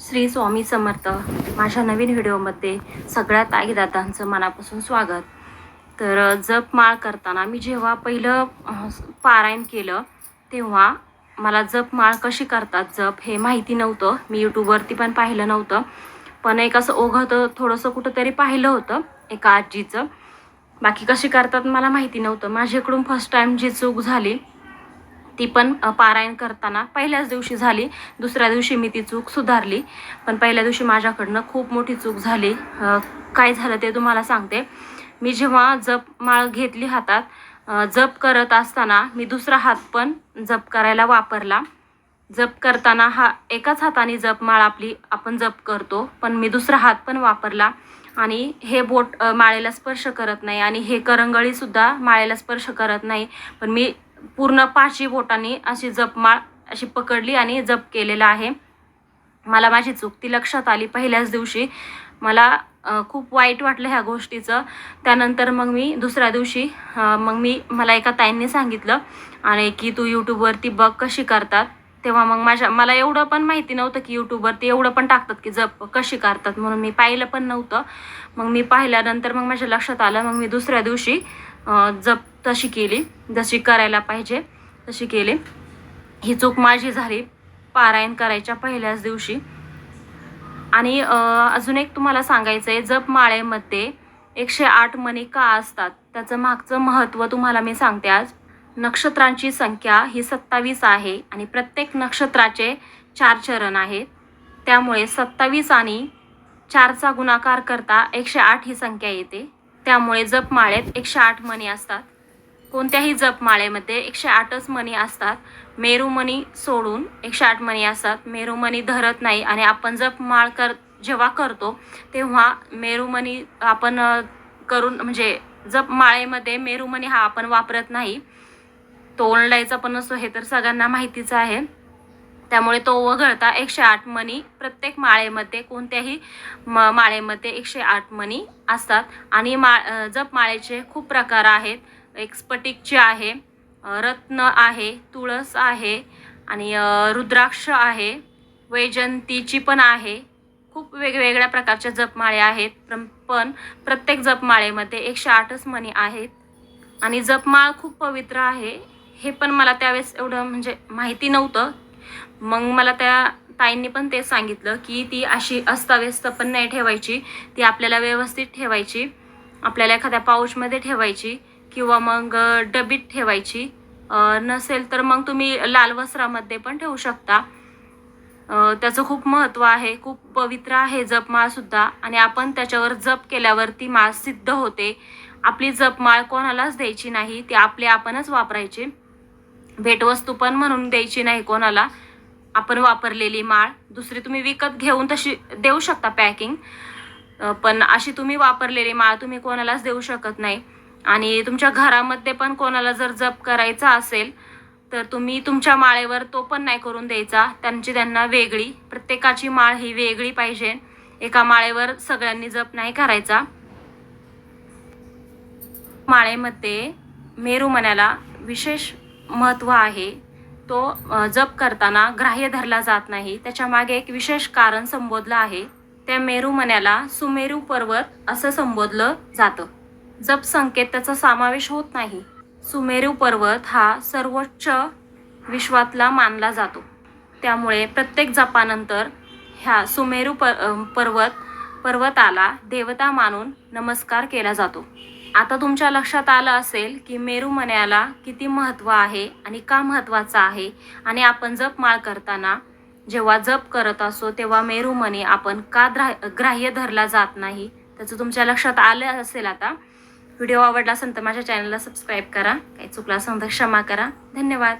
श्री स्वामी समर्थ माझ्या नवीन व्हिडिओमध्ये सगळ्या ताईदादांचं मनापासून स्वागत. तर जप माळ करताना मी जेव्हा पहिलं पारायण केलं तेव्हा मला जप माळ कशी करतात जप हे माहिती नव्हतं. मी यूट्यूबवरती पण पाहिलं नव्हतं. पण एक असं ओघं थोडंसं कुठंतरी पाहिलं होतं एका आजीचं. बाकी कशी करतात मला माहिती नव्हतं. माझ्याकडून फर्स्ट टाईम जी चूक झाली ती पण पारायण करताना पहिल्याच दिवशी झाली. दुसऱ्या दिवशी मी ती चूक सुधारली. पण पहिल्या दिवशी माझ्याकडनं खूप मोठी चूक झाली. काय झालं ते तुम्हाला सांगते. मी जेव्हा जप माळ घेतली हातात जप करत असताना मी दुसरा हात पण जप करायला वापरला. जप करताना हा एकाच हाताने जप माळ आपली आपण जप करतो पण मी दुसरा हात पण वापरला. आणि हे बोट माळेला स्पर्श करत नाही. आणि हे करंगळीसुद्धा माळेला स्पर्श करत नाही. पण मी पूर्ण पाचशे बोटांनी अशी जपमाळ अशी पकडली आणि जप केलेला आहे. मला माझी चूक ती लक्षात आली पहिल्याच दिवशी. मला खूप वाईट वाटलं ह्या गोष्टीचं. त्यानंतर मग मी दुसऱ्या दिवशी मग मी मला एका ताईंनी सांगितलं आणि की तू यूट्यूबवरती बघ कशी करतात. तेव्हा मग माझ्या मला एवढं पण माहिती नव्हतं की यूट्यूबवरती एवढं पण टाकतात की जप कशी करतात म्हणून मी पाहिलं पण नव्हतं. मग मी पाहिल्यानंतर मग माझ्या लक्षात आलं. मग मी दुसऱ्या दिवशी जप तशी केली. जशी करायला पाहिजे तशी केली. ही चूक माझी झाली. पारायण करायच्या पहिल्याच दिवशी. आणि अजून एक तुम्हाला सांगायचं आहे जप माळेमध्ये एकशे आठ मणी का असतात? त्याचं मागचं महत्त्व तुम्हाला मी सांगते आज. नक्षत्रांची संख्या ही सत्तावीस आहे आणि प्रत्येक नक्षत्राचे चार चरण आहेत. त्यामुळे सत्तावीस आणि चारचा गुणाकार करता एकशे आठ ही संख्या येते. त्यामुळे जपमाळेत एकशे आठ मणी असतात. कोणत्याही जपमाळेमध्ये एकशे आठच मणी असतात. मेरुमणी सोडून एकशे आठ मणी असतात. मेरुमणी धरत नाही आणि आपण जपमाळ कर जेव्हा करतो तेव्हा मेरुमणी आपण करून म्हणजे जपमाळेमध्ये मेरुमणी हा आपण वापरत नाही. तो ओंडायचा पण नसतो हे तर सगळ्यांना माहितीच आहे. त्यामुळे तो वगळता एकशे आठ मणी प्रत्येक माळेमध्ये कोणत्याही म माळेमध्ये एकशे आठ मणी असतात. आणि मा जपमाळेचे खूप प्रकार आहेत. एक स्फटिकची आहे रत्न आहे तुळस आहे आणि रुद्राक्ष आहे वैजंतीची पण आहे. खूप वेगवेगळ्या प्रकारच्या जपमाळे आहेत. पण पण प्रत्येक जपमाळेमध्ये एकशे आठच मणी आहेत. आणि जपमाळ खूप पवित्र आहे. हे पण मला त्यावेळेस एवढं म्हणजे माहिती नव्हतं. मग मला त्या ताईंनी पण ते सांगितलं की ती अशी अस्ताव्यस्त पण नाही ठेवायची. ती आपल्याला व्यवस्थित ठेवायची. आपल्याला एखाद्या पाऊचमध्ये ठेवायची. किंवा मग डबीत ठेवायची. नसेल तर मग तुम्ही लाल वस्त्रामध्ये पण ठेवू शकता. त्याचं खूप महत्त्व आहे. खूप पवित्र आहे जपमाळसुद्धा आणि आपण त्याच्यावर जप केल्यावर ती माळ सिद्ध होते. आपली जपमाळ कोणालाच द्यायची नाही. ती आपली आपणच वापरायची. भेटवस्तू पण म्हणून द्यायची नाही कोणाला. आपण वापरलेली माळ. दुसरी तुम्ही विकत घेऊन तशी देऊ शकता पॅकिंग. पण अशी तुम्ही वापरलेली माळ तुम्ही कोणालाच देऊ शकत नाही. आणि तुमच्या घरामध्ये पण कोणाला जर जप करायचा असेल तर तुम्ही तुमच्या माळेवर तो पण नाही करून द्यायचा. त्यांची त्यांना वेगळी प्रत्येकाची माळ ही वेगळी पाहिजे. एका माळेवर सगळ्यांनी जप नाही करायचा. माळेमध्ये मेरू मनाला विशेष महत्त्व आहे. तो जप करताना ग्राह्य धरला जात नाही. त्याच्यामागे एक विशेष कारण संबोधलं आहे. त्या मेरू मनाला सुमेरू पर्वत असं संबोधलं जातं. जप संकेत त्याचा समावेश होत नाही. सुमेरू पर्वत हा सर्वोच्च विश्वातला मानला जातो. त्यामुळे प्रत्येक जपानंतर ह्या सुमेरू प पर्वत पर्वताला देवता मानून नमस्कार केला जातो. आता तुमच्या लक्षात आलं असेल की मेरू मण्याला किती महत्त्व आहे आणि का महत्त्वाचं आहे आणि आपण जप माळ करताना जेव्हा जप करत असतो तेव्हा मेरुमणी आपण का द्रा ग्राह्य धरला जात नाही? त्याचं तुमच्या लक्षात आलं असेल आता. व्हिडिओ आवडला असेल तर माझ्या चॅनलला सबस्क्राईब करा. काही चुकला असेल तर क्षमा करा. धन्यवाद.